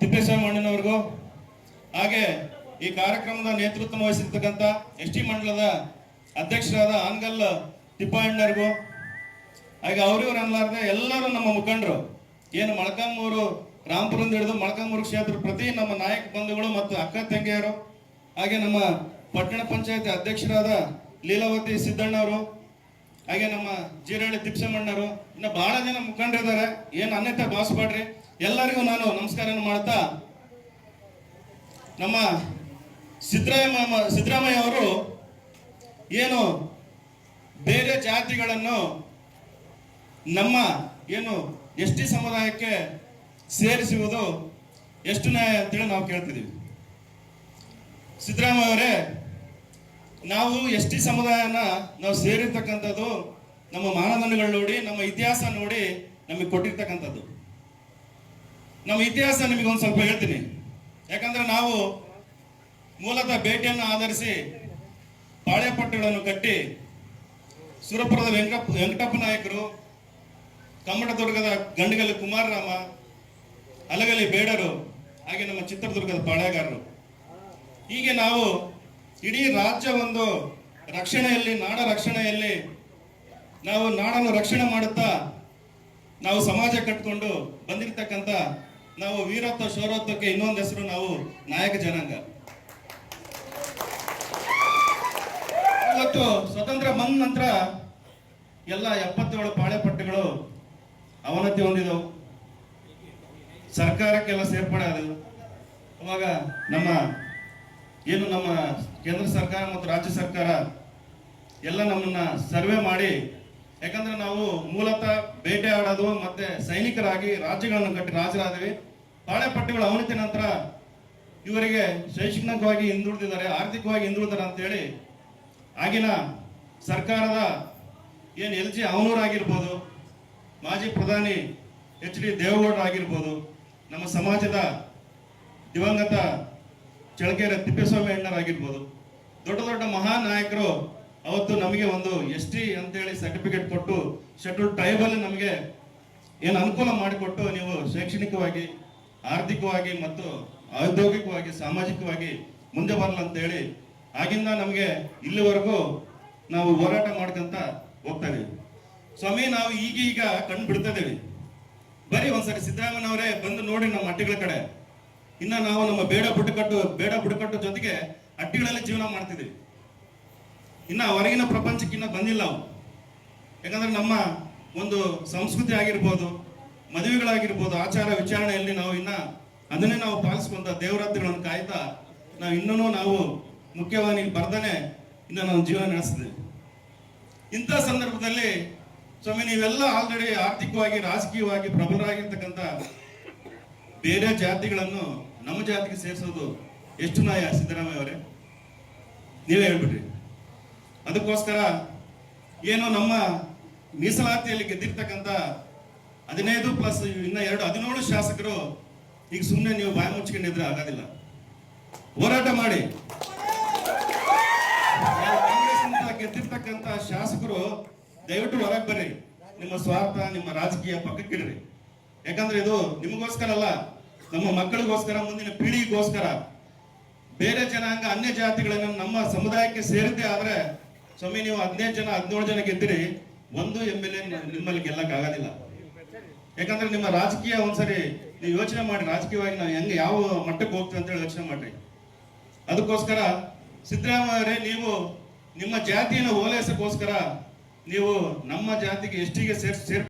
ತಿಪ್ಪೇಸ್ವಾಮಿ ಅಣ್ಣನವ್ರಿಗೂ. ಹಾಗೆ ಈ ಕಾರ್ಯಕ್ರಮದ ನೇತೃತ್ವ ವಹಿಸಿರ್ತಕ್ಕಂಥ ಎಸ್ ಟಿ ಮಂಡಲದ ಅಧ್ಯಕ್ಷರಾದ ಆನ್ಗಲ್ ತಿಪ್ಪಣ್ಣರಿಗೂ ಹಾಗೆ ಅವ್ರಿವ್ರು ಅನ್ಲಾರ್ದೆ ಎಲ್ಲರೂ ನಮ್ಮ ಮುಖಂಡರು. ಏನು ಮೊಳಕಾಮೂರು ರಾಮಪುರದಿಂದ ಹಿಡಿದು ಮೊಳಕಾಮೂರು ಕ್ಷೇತ್ರ ಪ್ರತಿ ನಮ್ಮ ನಾಯಕ ಬಂಧುಗಳು ಮತ್ತು ಅಕ್ಕ ತಂಗಿಯರು, ಹಾಗೆ ನಮ್ಮ ಪಟ್ಟಣ ಪಂಚಾಯತಿ ಅಧ್ಯಕ್ಷರಾದ ಲೀಲಾವತಿ ಸಿದ್ದಣ್ಣವರು, ಹಾಗೆ ನಮ್ಮ ಜೀರಳ್ಳಿ ತಿಪ್ಸಮ್ಮಣ್ಣರು ಇನ್ನು ಬಹಳ ಜನ ಮುಖಂಡರಿದ್ದಾರೆ. ಏನು ಅನ್ಯತೆ ಭಾವಿಸ್ಬೇಡ್ರಿ ಎಲ್ಲರಿಗೂ ನಾನು ನಮಸ್ಕಾರ ಮಾಡ್ತಾ ನಮ್ಮ ಸಿದ್ದರಾಮ ಸಿದ್ದರಾಮಯ್ಯ ಅವರು ಏನು ಬೇರೆ ಜಾತಿಗಳನ್ನು ನಮ್ಮ ಏನು ಎಸ್ ಟಿ ಸಮುದಾಯಕ್ಕೆ ಸೇರಿಸುವುದು ಎಷ್ಟು ನ್ಯಾಯ ಅಂತೇಳಿ ನಾವು ಕೇಳ್ತಿದ್ದೀವಿ. ಸಿದ್ದರಾಮಯ್ಯ ಅವರೇ, ನಾವು ಎಸ್ ಟಿ ಸಮುದಾಯನ ನಾವು ಸೇರಿರ್ತಕ್ಕಂಥದ್ದು ನಮ್ಮ ಮಾನದಂಡಗಳು ನೋಡಿ, ನಮ್ಮ ಇತಿಹಾಸ ನೋಡಿ ನಮಗೆ ಕೊಟ್ಟಿರ್ತಕ್ಕಂಥದ್ದು. ನಮ್ಮ ಇತಿಹಾಸ ನಿಮಗೆ ಒಂದು ಸ್ವಲ್ಪ ಹೇಳ್ತೀನಿ. ಯಾಕಂದ್ರೆ ನಾವು ಮೂಲತಃ ಭೇಟಿಯನ್ನು ಆಧರಿಸಿ ಬಾಳೆಪಟ್ಟಗಳನ್ನು ಕಟ್ಟಿ ಸುರಪುರದ ವೆಂಕಪ್ಪ ವೆಂಕಟಪ್ಪ ನಾಯಕರು ಕಮ್ಮಟದುರ್ಗದ ಗಂಡಗಲಿ ಕುಮಾರರಾಮ ಅಲಗಲಿ ಬೇಡರು, ಹಾಗೆ ನಮ್ಮ ಚಿತ್ರದುರ್ಗದ ಬಾಳೆಗಾರರು ಹೀಗೆ ನಾವು ಇಡೀ ರಾಜ್ಯ ಒಂದು ರಕ್ಷಣೆಯಲ್ಲಿ, ನಾಡ ರಕ್ಷಣೆಯಲ್ಲಿ ನಾವು ನಾಡನ್ನು ರಕ್ಷಣೆ ಮಾಡುತ್ತಾ ನಾವು ಸಮಾಜ ಕಟ್ಕೊಂಡು ಬಂದಿರತಕ್ಕಂಥ ನಾವು ವೀರತ್ವ ಶೌರತ್ವಕ್ಕೆ ಇನ್ನೊಂದು ಹೆಸರು, ನಾವು ನಾಯಕ ಜನಾಂಗ. ಇವತ್ತು ಸ್ವತಂತ್ರ ಬಂದ ನಂತರ ಎಲ್ಲ ಎಪ್ಪತ್ತೇಳು ಪಾಳೆಪಟ್ಟೆಗಳು ಅವನತಿ ಹೊಂದಿದವು. ಸರ್ಕಾರಕ್ಕೆಲ್ಲ ಸೇರ್ಪಡೆ ಆದವು. ಅವಾಗ ನಮ್ಮ, ಏನು ನಮ್ಮ ಕೇಂದ್ರ ಸರ್ಕಾರ ಮತ್ತು ರಾಜ್ಯ ಸರ್ಕಾರ ಎಲ್ಲ ನಮ್ಮನ್ನ ಸರ್ವೆ ಮಾಡಿ ಯಾಕಂದ್ರೆ ನಾವು ಮೂಲತಃ ಬೇಟೆ ಆಡೋದು ಮತ್ತೆ ಸೈನಿಕರಾಗಿ ರಾಜ್ಯಗಳನ್ನು ಕಟ್ಟಿ ರಾಜರಾದವಿ. ಪಾಳೆಪಟ್ಟೆಗಳು ಅವನತಿ ನಂತರ ಇವರಿಗೆ ಶೈಕ್ಷಣಿಕವಾಗಿ ಹಿಂದುಳಿದಿದ್ದಾರೆ, ಆರ್ಥಿಕವಾಗಿ ಹಿಂದುಳಿದಾರೆ ಅಂತೇಳಿ ಆಗಿನ ಸರ್ಕಾರದ ಏನು ಎಲ್ ಜಿ ಅವನೂರ್ ಆಗಿರ್ಬೋದು ಮಾಜಿ ಪ್ರಧಾನಿ ಎಚ್ ಡಿ ದೇವೇಗೌಡರು ಆಗಿರ್ಬೋದು ನಮ್ಮ ಸಮಾಜದ ದಿವಂಗತ ಚಳಕೆರೆ ತಿಪ್ಪೇಸ್ವಾಮಿ ಅಣ್ಣರಾಗಿರ್ಬೋದು, ದೊಡ್ಡ ದೊಡ್ಡ ಮಹಾನ್ ನಾಯಕರು ಅವತ್ತು ನಮಗೆ ಒಂದು ಎಸ್ ಟಿ ಅಂತೇಳಿ ಸರ್ಟಿಫಿಕೇಟ್ ಕೊಟ್ಟು ಶೆಡ್ಯೂಲ್ ಟ್ರೈಬಲ್ ನಮಗೆ ಏನು ಅನುಕೂಲ ಮಾಡಿಕೊಟ್ಟು ನೀವು ಶೈಕ್ಷಣಿಕವಾಗಿ, ಆರ್ಥಿಕವಾಗಿ ಮತ್ತು ಔದ್ಯೋಗಿಕವಾಗಿ, ಸಾಮಾಜಿಕವಾಗಿ ಮುಂದೆ ಬರಲ್ಲ ಅಂತೇಳಿ ಆಗಿಂದ ನಮಗೆ ಇಲ್ಲಿವರೆಗೂ ನಾವು ಹೋರಾಟ ಮಾಡ್ಕೊಂತ ಹೋಗ್ತಾ ಇದೀವಿ. ಸ್ವಾಮಿ, ನಾವು ಈಗೀಗ ಕಣ್ಣು ಬಿಡ್ತಾ ಇದೀವಿ. ಬರೀ ಒಂದ್ಸರಿ ಸಿದ್ದರಾಮಯ್ಯನವರೇ ಬಂದು ನೋಡಿ ನಮ್ಮ ಹಟ್ಟಿಗಳ ಕಡೆ. ಇನ್ನ ನಾವು ನಮ್ಮ ಬೇಡ ಬುಡಕಟ್ಟು ಬೇಡ ಬುಡಕಟ್ಟು ಜೊತೆಗೆ ಹಟ್ಟಿಗಳಲ್ಲಿ ಜೀವನ ಮಾಡ್ತಿದ್ದೀವಿ ಇನ್ನ ಹೊರಗಿನ ಪ್ರಪಂಚಕ್ಕಿನ್ನ ಬಂದಿಲ್ಲ ಅವು ಯಾಕಂದ್ರೆ ನಮ್ಮ ಒಂದು ಸಂಸ್ಕೃತಿ ಆಗಿರ್ಬೋದು, ಮದುವೆಗಳಾಗಿರ್ಬೋದು, ಆಚಾರ ವಿಚಾರಣೆಯಲ್ಲಿ ನಾವು ಇನ್ನ ಅದನ್ನೇ ನಾವು ಪಾಲಿಸ್ಕೊಂತ ದೇವರಾತ್ರಿಗಳನ್ನು ಕಾಯ್ತಾ ನಾವು ಇನ್ನೂ ನಾವು ಮುಖ್ಯವಾಗಿ ಬರ್ದಾನೆ ಇನ್ನ ನಾವು ಜೀವನ ನಡೆಸ್ತೀವಿ ಇಂಥ ಸಂದರ್ಭದಲ್ಲಿ ಸ್ವಾಮಿ, ನೀವೆಲ್ಲ ಆಲ್ರೆಡಿ ಆರ್ಥಿಕವಾಗಿ, ರಾಜಕೀಯವಾಗಿ ಪ್ರಬಲರಾಗಿರ್ತಕ್ಕಂಥ ಬೇರೆ ಜಾತಿಗಳನ್ನು ನಮ್ಮ ಜಾತಿಗೆ ಸೇರಿಸೋದು ಎಷ್ಟು ನಾಯ ಸಿದ್ದರಾಮಯ್ಯ ಅವರೇ? ನೀವೇ ಹೇಳ್ಬಿಟ್ರಿ ಅದಕ್ಕೋಸ್ಕರ ಏನು ನಮ್ಮ ಮೀಸಲಾತಿಯಲ್ಲಿ ಗೆದ್ದಿರ್ತಕ್ಕಂಥ ಹದಿನೈದು ಪ್ಲಸ್ ಇನ್ನ ಎರಡು ಹದಿನೇಳು ಶಾಸಕರು ಈಗ ಸುಮ್ಮನೆ ನೀವು ಬಾಯಿ ಮುಚ್ಕೊಂಡಿದ್ರೆ ಆಗೋದಿಲ್ಲ. ಹೋರಾಟ ಮಾಡಿ. ಕಾಂಗ್ರೆಸ್ನಿಂದ ಗೆದ್ದಿರ್ತಕ್ಕಂಥ ಶಾಸಕರು, ದಯವಿಟ್ಟು ಹೊರಗೆ ಬರ್ರಿ. ನಿಮ್ಮ ಸ್ವಾರ್ಥ, ನಿಮ್ಮ ರಾಜಕೀಯ ಪಕ್ಕಕ್ಕಿಡ್ರಿ. ಯಾಕಂದ್ರೆ ಇದು ನಿಮಗೋಸ್ಕರ ಅಲ್ಲ, ನಮ್ಮ ಮಕ್ಕಳಿಗೋಸ್ಕರ, ಮುಂದಿನ ಪೀಳಿಗೆಗೋಸ್ಕರ. ಬೇರೆ ಜನಾಂಗ, ಅನ್ಯ ಜಾತಿಗಳನ್ನು ನಮ್ಮ ಸಮುದಾಯಕ್ಕೆ ಸೇರಿದ್ದೆ ಆದ್ರೆ ಸ್ವಾಮಿ, ನೀವು ಹದಿನೈದು ಜನ, ಹದಿನೇಳು ಜನ ಗೆದ್ದಿರಿ, ಒಂದು ಎಂ ಎಲ್ ಎ ನಿಮ್ಮಲ್ಲಿ ಗೆಲ್ಲಕ್ ಆಗೋದಿಲ್ಲ. ಯಾಕಂದ್ರೆ ನಿಮ್ಮ ರಾಜಕೀಯ ಒಂದ್ಸರಿ ನೀವು ಯೋಚನೆ ಮಾಡಿ, ರಾಜಕೀಯವಾಗಿ ನಾವು ಹೆಂಗೆ, ಯಾವ ಮಟ್ಟಕ್ಕೆ ಹೋಗ್ತೀವಿ ಅಂತ ಹೇಳಿ ಯೋಚನೆ ಮಾಡ್ರಿ. ಅದಕ್ಕೋಸ್ಕರ ಸಿದ್ದರಾಮಯ್ಯವರೇ ನೀವು ನಿಮ್ಮ ಜಾತಿಯನ್ನು ಓಲೈಸಕ್ಕೋಸ್ಕರ ನೀವು ನಮ್ಮ ಜಾತಿಗೆ ಎಷ್ಟಿಗೆ ಸೇರ್ ಸೇರ್